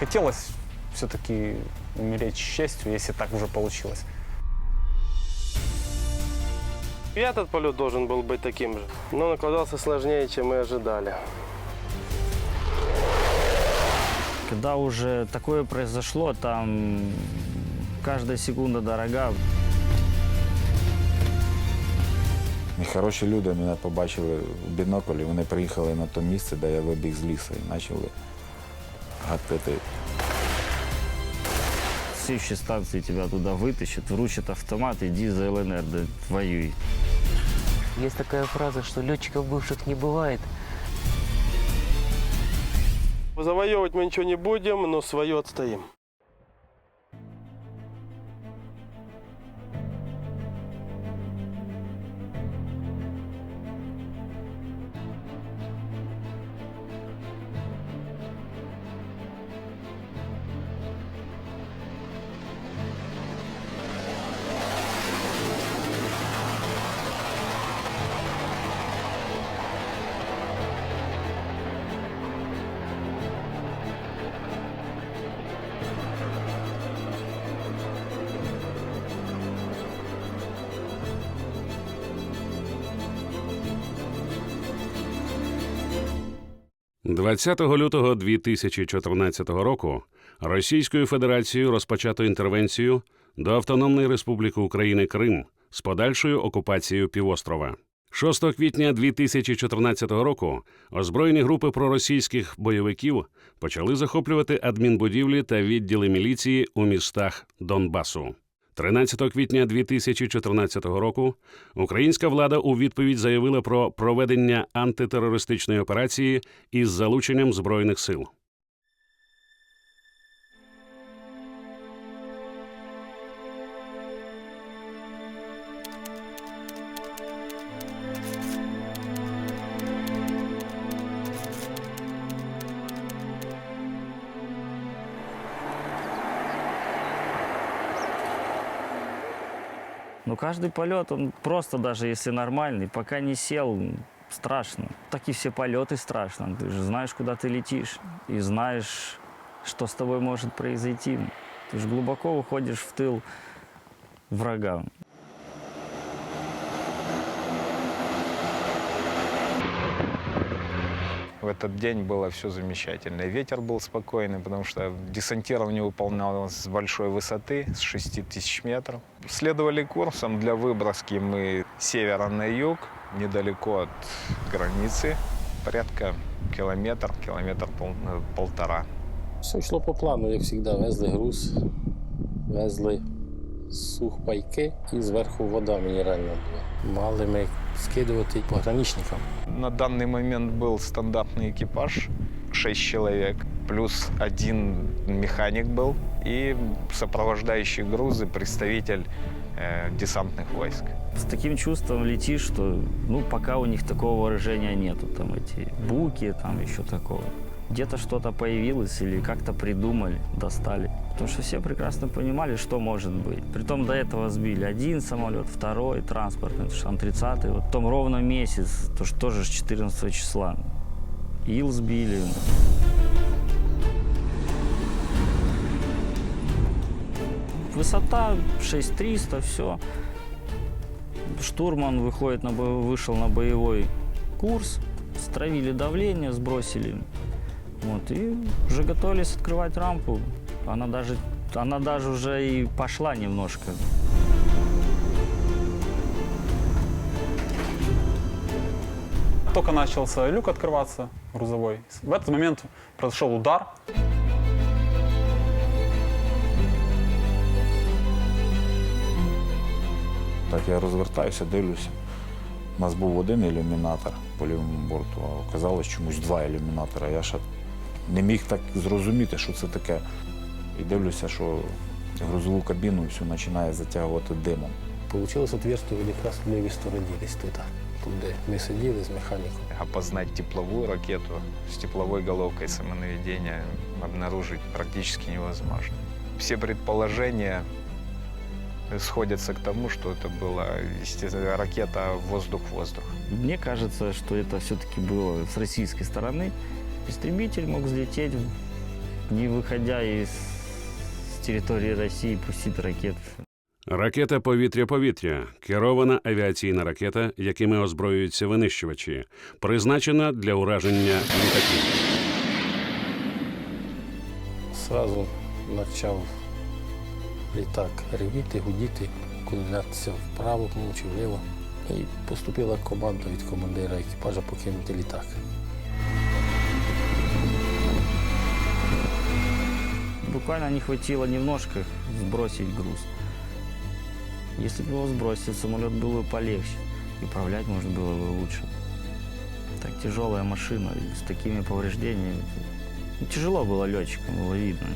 хотелось все-таки умереть с честью, если так уже получилось. И этот полет должен был быть таким же, но он оказался сложнее, чем мы ожидали. Когда уже такое произошло, там каждая секунда дорога. І хороші люди мене побачили в біноклі, вони приїхали на те місце, де я вибіг з лісу і почали гатити. С следующей станции тебя туда вытащат, вручат автомат, иди за ЛНР, да воюй. Есть такая фраза, что летчиков бывших не бывает. Завоевывать мы ничего не будем, но свое отстоим. – 20 лютого 2014 року Російською Федерацією розпочато інтервенцію до Автономної Республіки України Крим з подальшою окупацією півострова. 6 квітня 2014 року озброєні групи проросійських бойовиків почали захоплювати адмінбудівлі та відділи міліції у містах Донбасу. 13 квітня 2014 року українська влада у відповідь заявила про проведення антитерористичної операції із залученням збройних сил. Но каждый полет, он просто даже если нормальный, пока не сел, страшно. Так и все полеты страшно. Ты же знаешь, куда ты летишь, и знаешь, что с тобой может произойти. Ты же глубоко уходишь в тыл врага. В этот день было все замечательно. И ветер был спокойный, потому что десантирование выполнялось с большой высоты, с 6 тысяч метров. Следовали курсом для выброски мы с севера на юг, недалеко от границы, порядка километр, километр пол- э, полтора. Все йшло по плану, як завжди. Везли груз, везли сухпайки і зверху вода мінеральна була. Мали ми скидувати пограничникам. На данный момент был стандартный экипаж, 6 человек, плюс один механик был и сопровождающий грузы представитель э, десантных войск. С таким чувством летишь, что ну пока у них такого вооружения нету, там эти буки, там еще такого. Где-то что-то появилось или как-то придумали, достали. Потому что все прекрасно понимали, что может быть. Притом до этого сбили один самолет, второй транспортный, потому что там 30-й. Вот потом ровно месяц, то что тоже с 14 числа. Ил сбили. Высота 6300, все. Штурман выходит на бо- вышел на боевой курс, стравили давление, сбросили. Вот, и уже готовились открывать рампу. Она даже, она даже уже и пошла немножко. Только начался люк открываться грузовой. В этот момент произошел удар. Так я розвертаюся, дивлюся. У нас був один ілюмінатор по лівому борту, а оказалось чомусь два ілюмінатора. Я ще не міг так зрозуміти, що це таке. І дивлюся, що грузову кабіну всю починає затягувати димом. Получилось отверстие якраз в лівій стороні, десь тут, тут де ми сиділи з механіком. Опознать тепловую ракету с тепловой головкой самонаведения обнаружить практически невозможно. Все предположения сходятся к тому, что это была естественно, ракета воздух-воздух. Мне кажется, что это все-таки было с российской стороны. Истребитель мог взлететь не выходя из с территории России, пустить ракеты. Ракета повітря-повітря керована авіаційна ракета, якими озброюються винищувачі, призначена для ураження літаків. Сразу почав літак ревіти, гудіти, кулятися вправо чи вліво. І поступила команда від командира екіпажа покинути літак. Буквально не хватило немножко сбросить груз. Если бы его сбросить, самолет был бы полегче. И управлять можно было бы лучше. Так тяжелая машина с такими повреждениями. Ну, Тяжело было летчикам, было видно.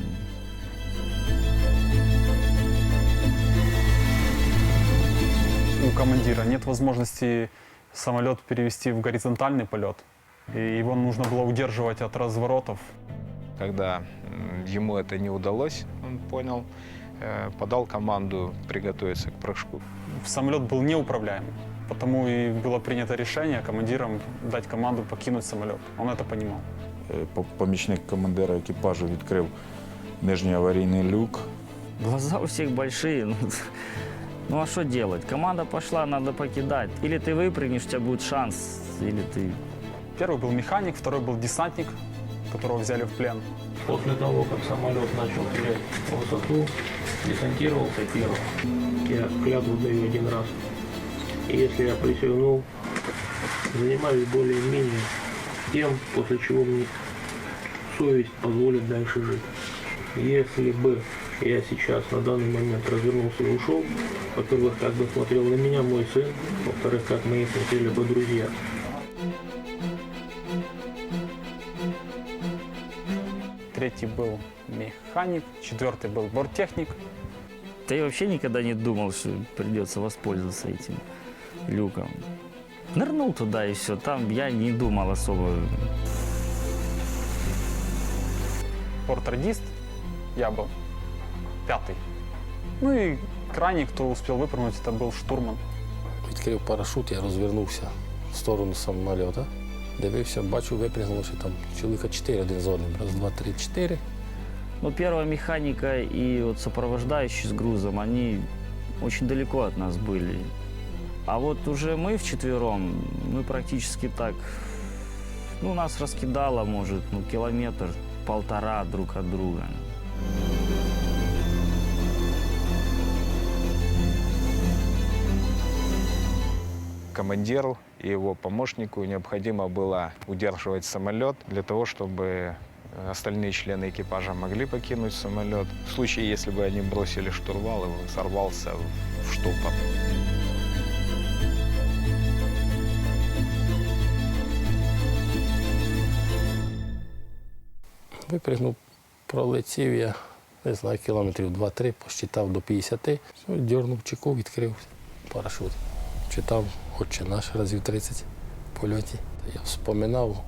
У командира нет возможности самолет перевести в горизонтальный полет. И его нужно было удерживать от разворотов. Когда м, ему это не удалось, он понял, э, подал команду приготовиться к прыжку. Самолет был неуправляемый. Потому и было принято решение командирам дать команду покинуть самолет. Он это понимал. Е, по- Помічник командира екіпажу відкрив нижній аварійний люк. Глаза у всех большие. Ну, ну а что делать? Команда пошла, надо покидать. Или ты выпрыгнешь, у тебя будет шанс, или ты Первый был механик, второй был десантник, которого взяли в плен. После того, как самолет начал терять высоту, десантировался первым. Я клятву даю один раз. И если я присягнул, занимаюсь более-менее тем, после чего мне совесть позволит дальше жить. Если бы я сейчас на данный момент развернулся и ушел, во-первых, как бы смотрел на меня мой сын, во-вторых, как мои смотрели бы друзья. Третий был механик, четвертый был борттехник. Да я вообще никогда не думал, что придется воспользоваться этим люком. Нырнул туда и все. Там я не думал особо. Бортрадист, я был пятый. Ну и крайний, кто успел выпрыгнуть, это был штурман. Відкрив парашут, я розвернувся в сторону самоліта. Дивився, бачу, випрыгнуло ще там чоловіка чотири один з одним. Раз, два, три, чотири. Ну, первая механика и вот сопровождающий с грузом, они очень далеко от нас были. А вот уже мы вчетвером, мы практически так, ну, нас раскидало, может, ну, километр, полтора друг от друга. Командиру и его помощнику необходимо было удерживать самолет для того, чтобы остальные члены экипажа могли покинуть самолет. В случае, если бы они бросили штурвал, и он сорвался в штопор. Випрыгнув, пролетів я, не знаю, кілометрів 2-3, посчитав до 50, все, дьорнув чеку, відкрив парашут. Читав «Отче наш» разів 30 в польоті. Я вспоминав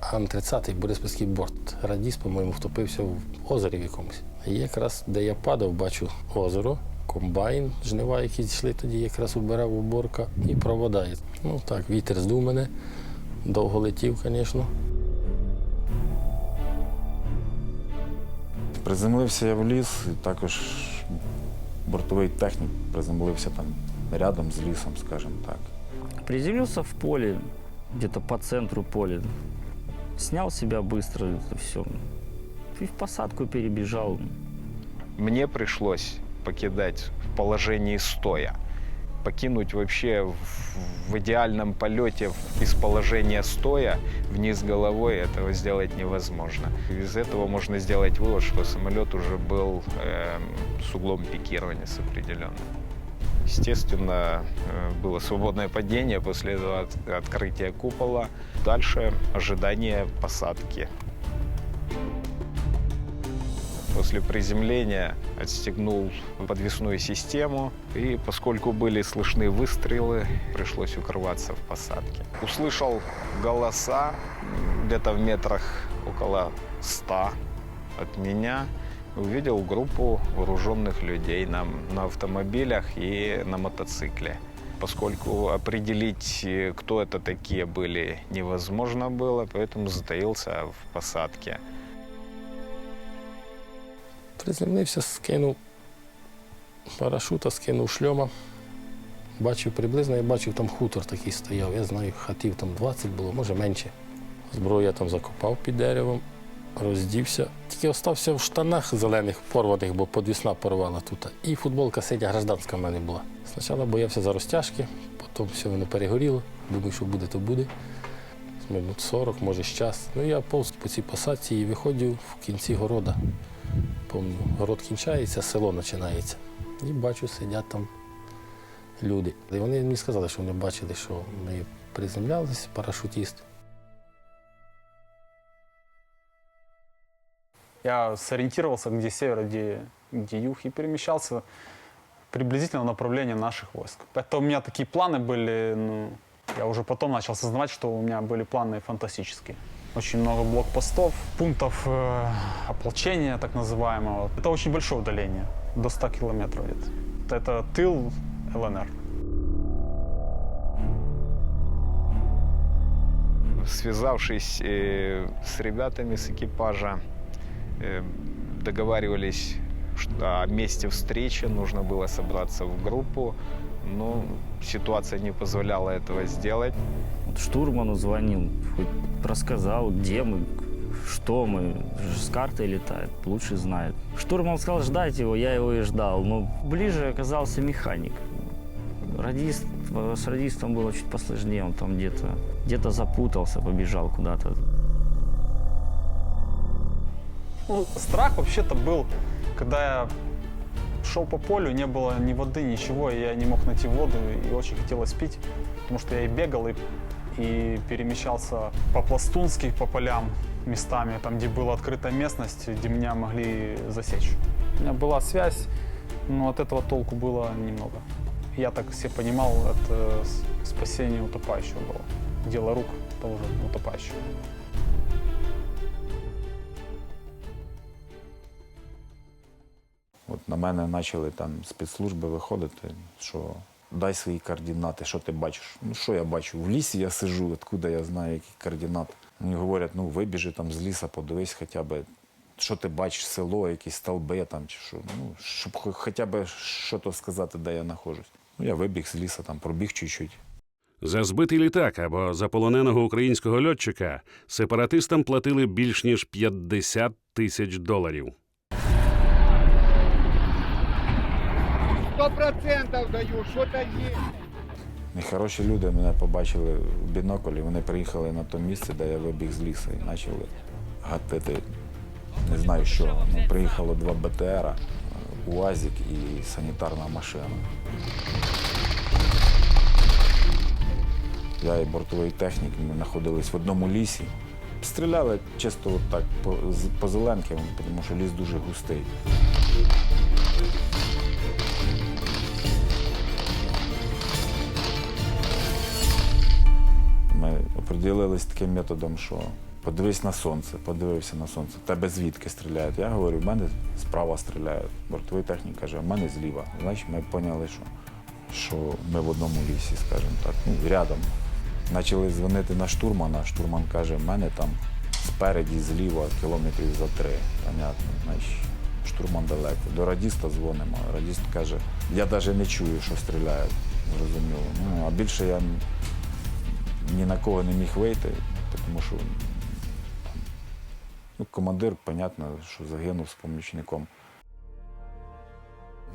Ан-30 Бориспільський борт. Радіс, по-моєму, втопився в озері в якомусь. І якраз, де я падав, бачу озеро, комбайн, жнива, які йшли тоді, якраз убирав уборка і провода. Ну так, вітер здув мене, довго летів, звісно. Приземлився я в ліс, і також бортовий технік приземлився там рядом з лісом, скажімо так. Приземлился в поле, где-то по центру поля. Снял себя быстро, это все. И в посадку перебежал. Мне пришлось покидать в положении стоя. Покинуть вообще в, в идеальном полете из положения стоя вниз головой этого сделать невозможно. Из этого можно сделать вывод, что самолет уже был эм, с углом пикирования с определенным. Естественно, э, было свободное падение после этого от- открытия купола. Дальше ожидание посадки. После приземления отстегнул подвесную систему, и поскольку были слышны выстрелы, пришлось укрываться в посадке. Услышал голоса где-то в метрах около 100 от меня. Увидел группу вооруженных людей на, на автомобилях и на мотоцикле. Поскольку определить, э, кто это такие были, невозможно было, поэтому затаился в посадке. Приземлився, скинув парашута, скинув шльома. Бачив приблизно, я бачив, там хутор такий стояв. Я знаю, хатів там 20 було, може менше. Зброю я там закопав під деревом, роздівся. Тільки остався в штанах зелених, порваних, бо подвісна порвала тут. І футболка синя гражданська в мене була. Спочатку боявся за розтяжки, потім все воно перегоріло. Думаю, що буде, то буде. Минут 40, може, час. Ну я повз по цій посадці і виходжу в кінці города. Помню, город кінчається, село починається. І бачу, сидять там люди. І вони мені сказали, що вони бачили, що ми приземлялись, парашутіст. Я сориентировался, где север, где, где юг, и перемещался приблизительно в направлении наших войск. Это у меня такие планы были, ну, я уже потом начал осознавать, что у меня были планы фантастические. Очень много блокпостов, пунктов э, ополчения, так называемого. Это очень большое удаление, до 100 километров где-то. Это тыл ЛНР. Связавшись э, с ребятами с экипажа, договаривались что о месте встречи, нужно было собраться в группу, но ситуация не позволяла этого сделать. Штурману звонил, рассказал, где мы, что мы, с картой летает, лучше знает. Штурман сказал ждать его, я его и ждал, но ближе оказался механик. Радист, с радистом было чуть посложнее, он там где-то где запутался, побежал куда-то. Ну, страх вообще-то был, когда я шел по полю, не было ни воды, ничего, и я не мог найти воду, и очень хотелось пить, потому что я и бегал, и, и перемещался по-пластунски, по полям местами, там, где была открытая местность, где меня могли засечь. У меня была связь, но от этого толку было немного. Я так все понимал, это спасение утопающего было. Дело рук того же утопающего. От на мене почали там спецслужби виходити, що дай свої координати, що ти бачиш. Ну що я бачу? В лісі я сижу, откуда я знаю, які координати. Мені говорять, ну вибіжи там з ліса, подивись хоча б, що ти бачиш, село, якісь столби там чи що. Ну, щоб хо- хоча б щось сказати, де я знаходжусь. Ну, я вибіг з ліса, там пробіг чуть-чуть. За збитий літак або за полоненого українського льотчика сепаратистам платили більш ніж 50 тисяч доларів. Нехороші люди мене побачили в біноклі, вони приїхали на те місце, де я вибіг з лісу і почали гатити. Не знаю що. Ну, приїхало два БТРа, УАЗик і санітарна машина. Я і бортовий технік, ми знаходились в одному лісі. Стріляли чисто от так по, по зеленки, тому що ліс дуже густий. Ми таким методом, що подивись на сонце, подивився на сонце. Тебе звідки стріляють? Я говорю, в мене справа стріляють. Бортовий технік каже, в мене зліва. Значить, ми поняли, що, що ми в одному лісі, скажімо так, ну, рядом. Почали дзвонити на штурмана, штурман каже, в мене там спереді, зліва, кілометрів за три. Понятно, значить, штурман далеко. До радіста дзвонимо. Радіст каже, я навіть не чую, що стріляють. Зрозуміло. Ну, а більше я ні на кого не міг вийти, тому що ну, командир, понятно, що загинув з помічником.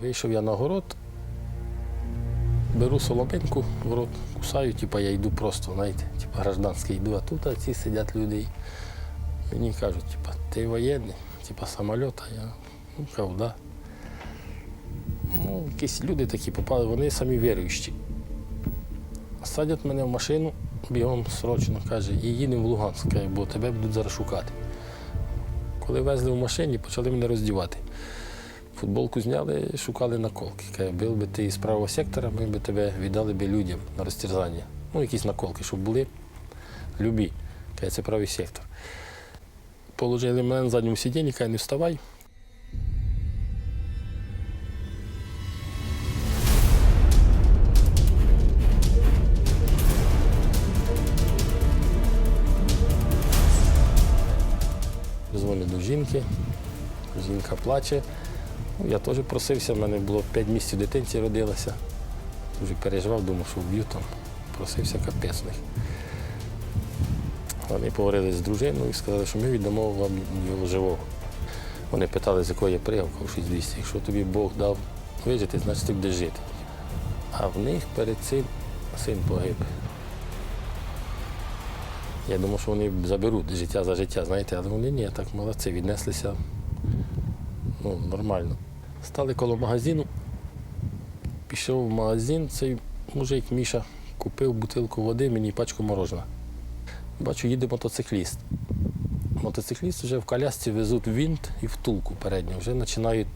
Вийшов я на город, беру соломинку, в рот кусаю, типа я йду просто, знаєте, типа гражданський йду, а тут а ці сидять люди. Мені кажуть, типа, ти воєнний, типа самоліт, а я ну, кажу, да. Ну, якісь люди такі попали, вони самі віруючі. Садять мене в машину, бігом срочно каже, і їдемо в Луганськ, бо тебе будуть зараз шукати. Коли везли в машині, почали мене роздівати. Футболку зняли, шукали наколки. Каже, був би ти з правого сектора, ми б тебе віддали би людям на розтерзання. Ну, якісь наколки, щоб були любі. Каже, це правий сектор. Положили мене на задньому сидінні, каже, не вставай. Дзвоню до жінки, жінка плаче. Ну, я теж просився, в мене було 5 місяців дитинці родилася. Дуже переживав, думав, що вб'ю там. Просився капець них. Вони поговорили з дружиною і сказали, що ми віддамо вам його живого. Вони питали, з якої я приїхав, кажу, 6200. Якщо тобі Бог дав вижити, значить ти будеш жити. А в них перед цим син погиб. Я думав, що вони заберуть життя за життя, знаєте, але вони ні, так молодці, віднеслися ну, нормально. Стали коло магазину, пішов в магазин, цей мужик Міша купив бутилку води, мені пачку морожена. Бачу, їде мотоцикліст. Мотоцикліст вже в колясці везуть винт і втулку передню, вже починають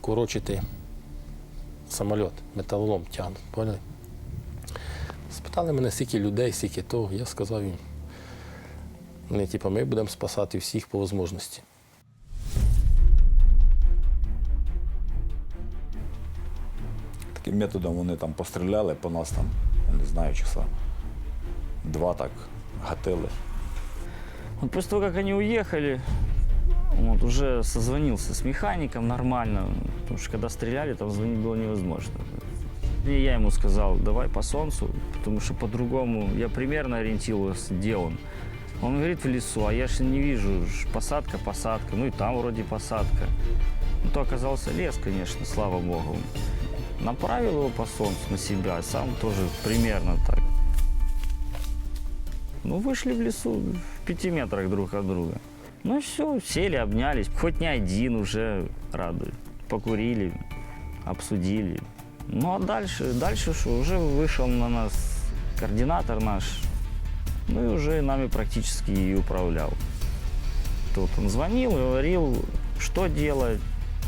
корочити самоліт, металолом тягнуть. Спитали мене, скільки людей, скільки того. Я сказав їм, вони, типу, ми будемо спасати всіх по можливості. Таким методом вони там постріляли по нас там, я не знаю, часа. Два так гатили. Вот после того, как они уехали, вот, уже созвонился с механиком нормально, потому что когда стреляли, там звонить было невозможно. И я ему сказал, давай по солнцу, потому что по-другому я примерно ориентировался, где он. Он говорит в лесу, а я же не вижу, посадка, посадка, ну и там вроде посадка. Ну, то оказался лес, конечно, слава богу. Направил его по солнцу на себя, сам тоже примерно так. Ну, вышли в лесу в пяти метрах друг от друга. Ну все, сели, обнялись. Хоть не один уже радует. Покурили, обсудили. Ну а дальше, дальше что? Уже вышел на нас координатор наш Ну и уже нами практически и управлял. Тут он звонил и говорил, что делать,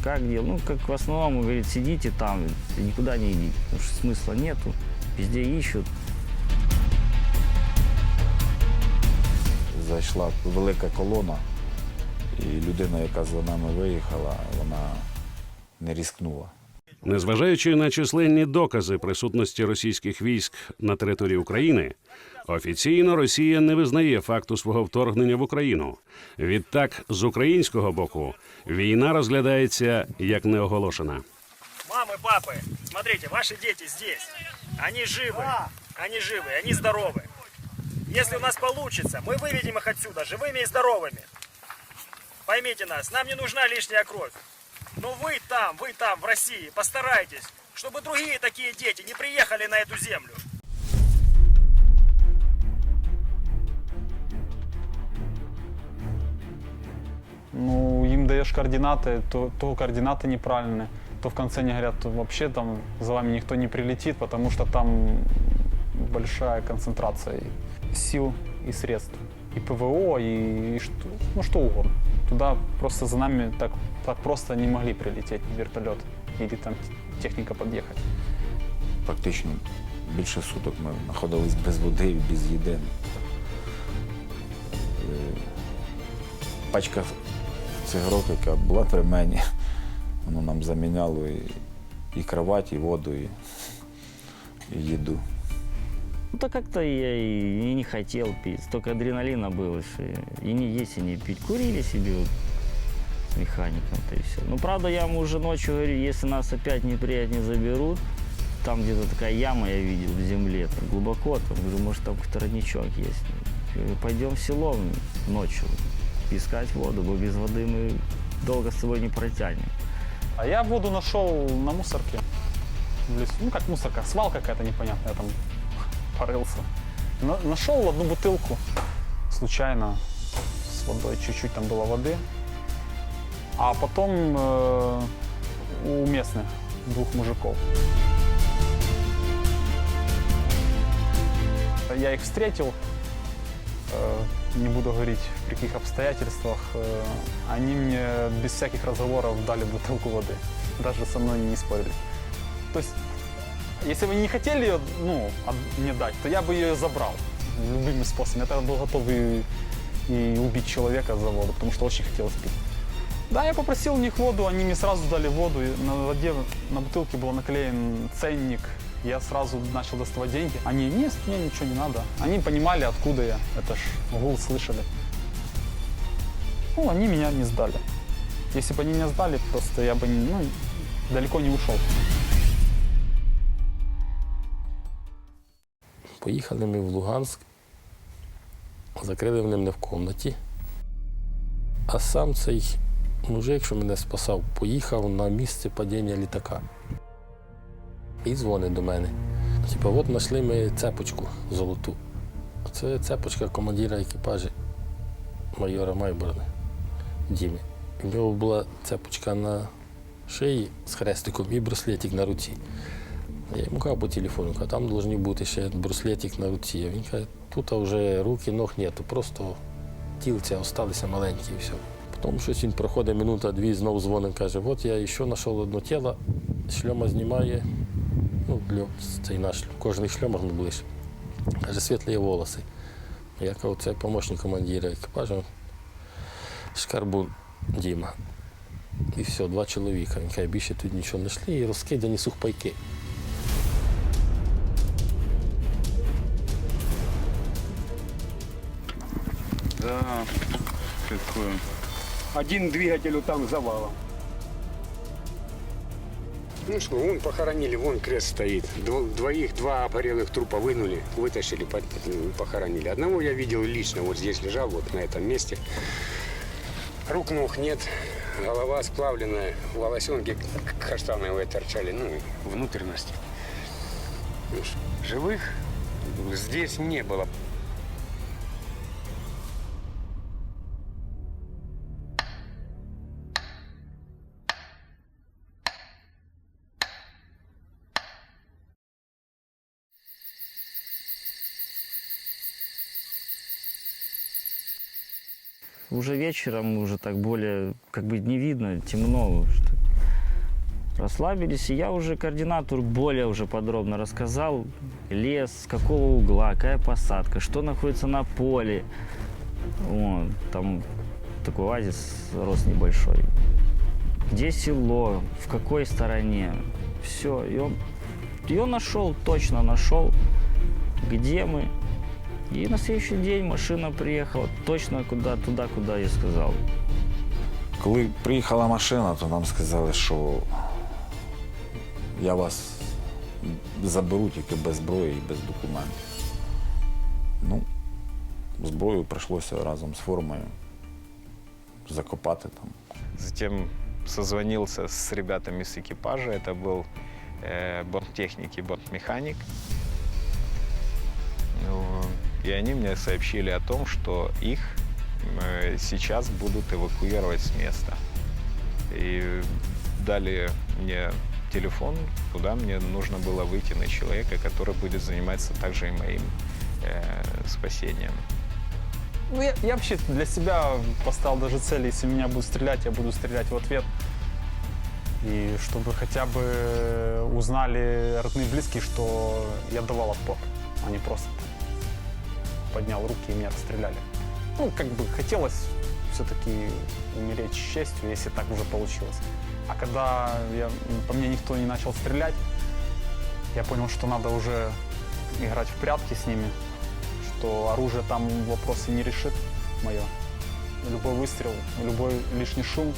как делать. Ну, как в основном, он говорит, сидите там, и никуда не идите. Потому что смысла нету. Везде ищут. Зайшла велика колона, і людина, яка за нами виїхала, вона не різкнула. Незважаючи на численні докази присутності російських військ на території України, офіційно Росія не визнає факту свого вторгнення в Україну. Відтак, з українського боку, війна розглядається як неоголошена. Мамы, папы, смотрите, ваши дети здесь. Они живы. Они живы, они здоровы. Если у нас получится, мы выведем их отсюда живыми и здоровыми. Поймите нас, нам не нужна лишняя кровь. Но вы там, вы там, в России, постарайтесь, чтобы другие такие дети не приехали на эту землю. Ну, им даешь координаты, то, то координаты неправильные, то в конце они говорят, вообще там за вами никто не прилетит, потому что там большая концентрация сил и средств. И ПВО, и, и что, ну, что угодно. Туда просто за нами так, так просто не могли прилететь вертолет или там техника подъехать. Практично більше суток ми знаходились без води без їди. Е, Пачка цигарок, яка була при мені, воно нам заміняло і, і кровать, і воду, і, і їду. Ну, то как-то я и, не хотел пить. Столько адреналина было, что и не есть, и не пить. Курили себе вот с механиком-то и все. Ну, правда, я ему уже ночью говорю, если нас опять неприятнее заберут, там где-то такая яма я видел в земле, там глубоко, там, говорю, может, там какой-то родничок есть. Говорю, пойдем в село ночью искать воду, бо без воды мы долго с собой не протянем. А я воду нашел на мусорке в лесу. Ну, как мусорка, свалка какая-то непонятная, там порылся. На- нашел одну бутылку случайно с водой, чуть-чуть там было воды. А потом э, у местных двух мужиков. Я их встретил, э, не буду говорить при каких обстоятельствах, э, они мне без всяких разговоров дали бутылку воды. Даже со мной не спорили. То есть, если бы не хотели ее ну, от- мне дать, то я бы ее забрал любыми способами. Я тогда был готов и, и убить человека за воду, потому что очень хотелось пить. Да, я попросил у них воду, они мне сразу дали воду. На воде, на бутылке был наклеен ценник. Я сразу начал доставать деньги. Они, нет, мне ничего не надо. Они понимали, откуда я. Это ж гул слышали. Ну, они меня не сдали. Если бы они меня сдали, просто я бы ну, далеко не ушел. Поїхали ми в Луганськ, закрили мене в кімнаті. А сам цей мужик, що мене спасав, поїхав на місце падіння літака. І дзвонить до мене. Типа, от знайшли ми цепочку золоту. Це цепочка командира екіпажу майора Майборна Діми. У нього була цепочка на шиї з хрестиком і браслетик на руці. Я йому кажу по телефону, кажу, там повинні бути ще браслетик на руці. Він каже, тут вже руки, ног нету, просто тілця залишилися маленькі і все. Потім щось він проходить минута-дві, знову дзвонить, каже, от я ще знайшов одне тіло, шльома знімає, ну, цей наш шльом, кожний шльомах не ближче. Каже, світлі волоси. Я кажу, це помощник командира екіпажу, Шкарбун Діма. І все, два чоловіка. Він каже, більше тут нічого не йшли і розкидані сухпайки. Такое. Один двигатель там завалом. Ну что, вон похоронили, вон крест стоит. Дво- Двоих, два обгорелых трупа вынули, вытащили, по- похоронили. Одного я видел лично, вот здесь лежал, вот на этом месте. Рук, ног нет, голова сплавленная, волосенки к- каштановые торчали, ну, внутренности. Ну, живых здесь не было. Уже вечером, уже так более, как бы не видно, темно. что Расслабились, и я уже координатору более уже подробно рассказал. Лес, с какого угла, какая посадка, что находится на поле. Вот, там такой оазис рос небольшой. Где село, в какой стороне. Все, и он, и он нашел, точно нашел, где мы. И на следующий день машина приехала точно куда, туда, куда я сказал. Коли приїхала машина, то нам сказали, що я вас заберу тільки без зброї і без документів. Ну, зброю прийшлося разом з формою закопати там. Затем созвонился с ребятами с экипажа. Это был э, борттехник и бортмеханик. Ну, и они мне сообщили о том, что их э, сейчас будут эвакуировать с места. И дали мне телефон, куда мне нужно было выйти на человека, который будет заниматься также и моим э, спасением. Ну, я, я вообще для себя поставил даже цель, если меня будут стрелять, я буду стрелять в ответ. И чтобы хотя бы узнали родные и близкие, что я давал отпор, а не просто поднял руки и меня расстреляли. Ну, как бы хотелось все-таки умереть с честью, если так уже получилось. А когда я, по мне никто не начал стрелять, я понял, что надо уже играть в прятки с ними, что оружие там вопросы не решит мое. Любой выстрел, любой лишний шум,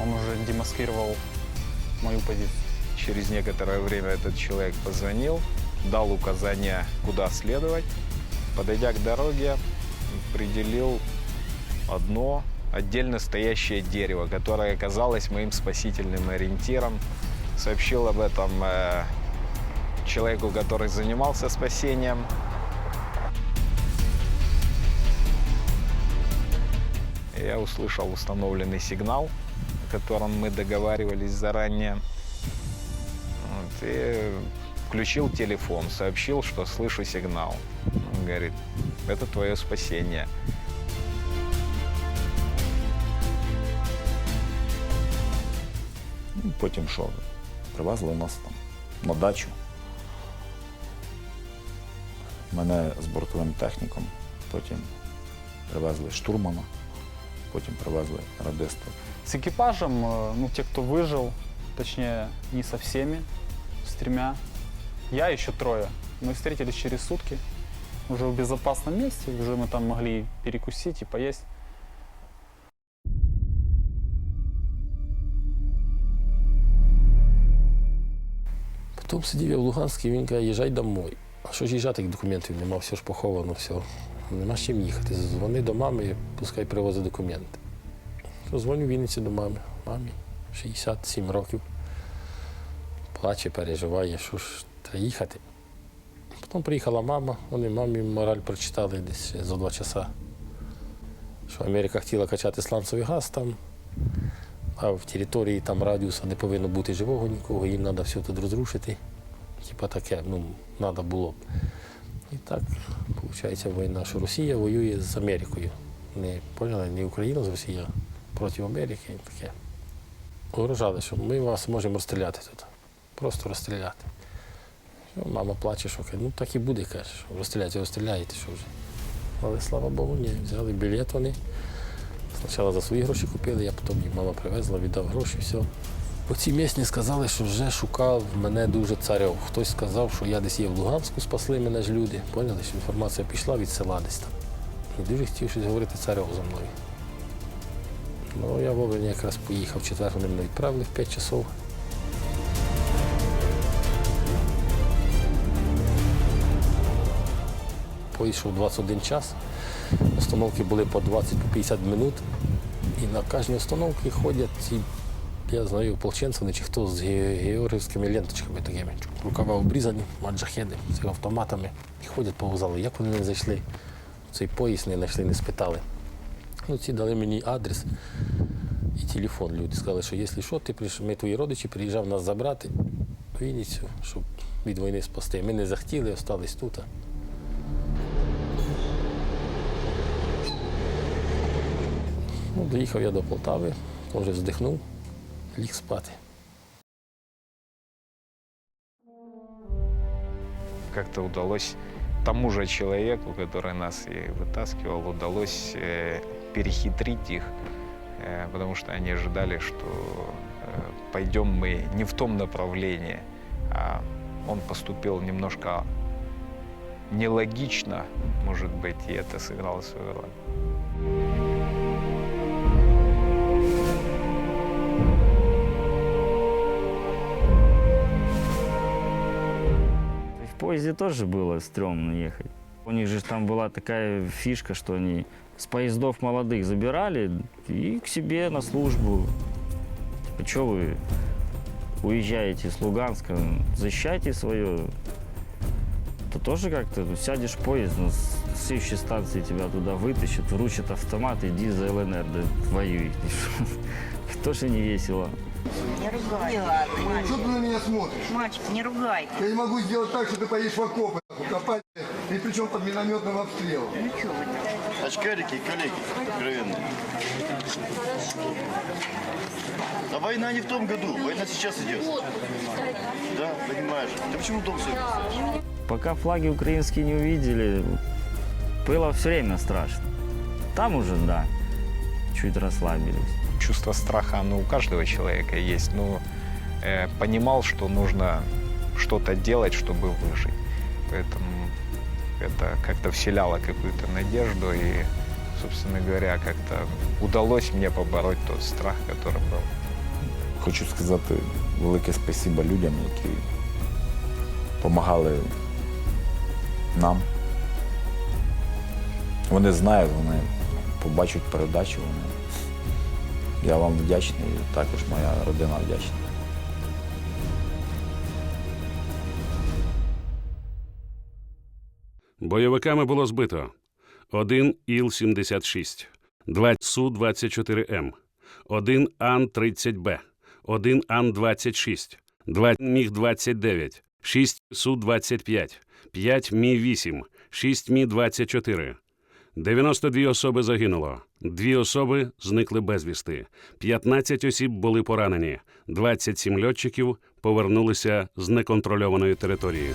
он уже демаскировал мою позицию. Через некоторое время этот человек позвонил, дал указания, куда следовать. Подойдя к дороге, определил одно отдельно стоящее дерево, которое оказалось моим спасительным ориентиром. Сообщил об этом э, человеку, который занимался спасением. Я услышал установленный сигнал, о котором мы договаривались заранее. Вот, и включил телефон, сообщил, что слышу сигнал. Он говорит, это твое спасение. Ну, Потім що? Привезли нас там на дачу. Мене з бортовим техніком, потім привезли штурмана, потім привезли радиста. С экипажем, э, ну, те, кто выжил, точнее, не со всеми, с тремя. я и еще трое. Мы встретились через сутки, уже в безопасном месте, уже мы там могли перекусить и поесть. Потім сидів я в Луганській, він каже, їжджай домой. А що ж їжджати, як документів нема, все ж поховано, все. Нема з чим їхати. Дзвони до мами, пускай привозить документи. Дзвоню в Вінниці до мами. Мамі 67 років. Плаче, переживає, що ж треба їхати. Потім приїхала мама, вони мамі мораль прочитали десь за два часа. Що Америка хотіла качати сланцевий газ там, а в території там радіуса не повинно бути живого нікого, їм треба все тут розрушити. Типа таке, ну, треба було. б. І так, виходить, війна, що Росія воює з Америкою. Не поняли, не Україна з Росією, проти Америки. Таке. Угрожали, що ми вас можемо розстріляти тут. Просто розстріляти. Мама плаче, що каже, ну так і буде, каже, що розстріляти, розстріляєте, що вже. Але слава Богу, ні. Взяли білет вони. Спочатку за свої гроші купили, я потім їм мама привезла, віддав гроші, все. Оці місні сказали, що вже шукав мене дуже царьов. Хтось сказав, що я десь є в Луганську, спасли мене ж люди. Поняли, що інформація пішла від села десь там. І дуже хотів щось говорити царьов за мною. Ну, я вовремя якраз поїхав, четвер вони мене відправили в 5 часов. Поїхав 21 час. Остановки були по 20-50 минут. І на кожній установці ходять я знаю, ополченці, чи хто з ге- георгіївськими ленточками такими. Рукава обрізані, маджахеди з автоматами. І ходять по вокзалу. Як вони не зайшли? Цей поїзд не знайшли, не спитали. Ну, ці дали мені адрес і телефон. Люди сказали, що якщо що, ти прийшов, ми твої родичі приїжджав нас забрати в Вінницю, щоб від війни спасти. Ми не захотіли, остались тут. Ну, доїхав я до Полтави, вже вздихнув, ліг спати. Как-то удалось тому же человеку, который нас и вытаскивал, удалось э, перехитрить их, э, потому что они ожидали, что э, пойдем мы не в том направлении, а он поступил немножко нелогично, может быть, и это сыграло свою роль. Поезде тоже было стрёмно ехать. У них же там была такая фишка, что они с поездов молодых забирали и к себе на службу. Типа, что вы уезжаете с Луганска, защищайте свое. То тоже как-то сядешь в поезд, на следующей станции тебя туда вытащат, вручат автомат, иди за ЛНР, да воюй. Тоже не весело. Не ругай. Что ты на меня смотришь? Мальчик, не ругай. Я не могу сделать так, что ты поедешь в окопы, копать, и причем под минометным обстрелом. Ну что вы? Очкарики и коллеги, откровенно. А война не в том году, война сейчас идет. Да, понимаешь. Ты почему дом свой? Пока флаги украинские не увидели, было все время страшно. Там уже, да, чуть расслабились. Чувство страха, оно у каждого человека есть, но э, понимал, что нужно что-то делать, чтобы выжить. Поэтому это как-то вселяло какую-то надежду и, собственно говоря, как-то удалось мне побороть тот страх, который был. Хочу сказати велике спасибо людям, які допомагали нам. Вони знають, вони побачать передачу. Вони... Я вам вдячний, і також моя родина вдячна. Бойовиками було збито 1 Іл-76, 2 Су-24М, 1 Ан-30Б, 1 Ан-26, 2 Міг-29, 6 Су-25, 5 Мі-8, 6 Мі-24. 92 особи загинуло, дві особи зникли безвісти, 15 осіб були поранені, 27 льотчиків повернулися з неконтрольованої території.